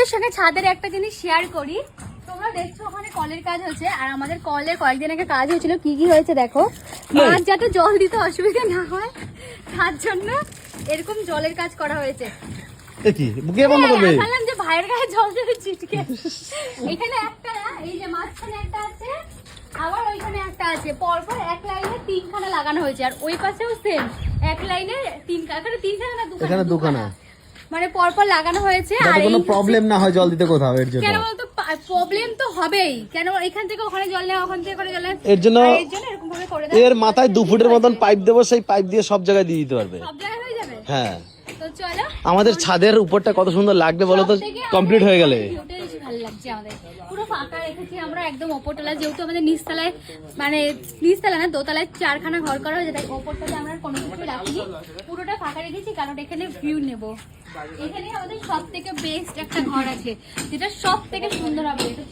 তোমাদের সঙ্গে ছাদের একটা জিনিস শেয়ার করি। তোমরা দেখছ ওখানে কলের কাজ হয়েছে আর আমাদের কলে কয়েকদিন আগে কাজ হয়েছিল। কি কি হয়েছে দেখো? মাছ যাতে জল দিতে অসুবিধা না হয় তার জন্য এরকম জলের কাজ করা হয়েছে। এ কি? কে বন্ধ করবে? হ্যাঁ, যে ভাইয়ের গায়ে জল ছিটকে। এখানে একটা এই যে মাঝখানে একটা আছে আবার ওইখানে একটা আছে। পরপর এক লাইনে তিনখানা লাগানো হয়েছে আর ওই পাশেও সেম এক লাইনে তিন এখানে তিনখানা না দুখানা। দুখানা। মানে পরপর লাগানো হয়েছে আর কোনো প্রবলেম না হয় জল দিতে কোথাও এর জন্য। কেন বলতো প্রবলেম তো হবেই। কেন এখান থেকে ওখানে জল নেওয়া ওখান থেকে ওখানে জল এর জন্য এর জন্য এরকম ভাবে করে দেওয়া এর মাথায় দু ফুটের মতন পাইপ দেবো সেই পাইপ দিয়ে সব জায়গায় দিয়ে দিতে পারবে। সব জায়গায় হয়ে যাবে? হ্যাঁ। তো চলো। আমাদের ছাদের উপরটা কত সুন্দর লাগবে বলো তো? কমপ্লিট হয়ে গেলে। ভালো লাগছে আমাদের। পুরো ফাঁকা রেখেছি আমরা একদম ওপরতলা যেহেতু আমাদের নিচতলায় মানে নিচতলা না, দোতলায় চারখানা ঘর করা হয়েছে, তাই ওপরতলায় আমরা কোনো কিছু রাখিনি। পুরোটা ফাঁকা রেখেছি, কারণ এখানে ভিউ নেব। এখানে আমাদের সব থেকে বেস্ট একটা ঘর আছে, যেটা সব থেকে সুন্দর হবে, এটা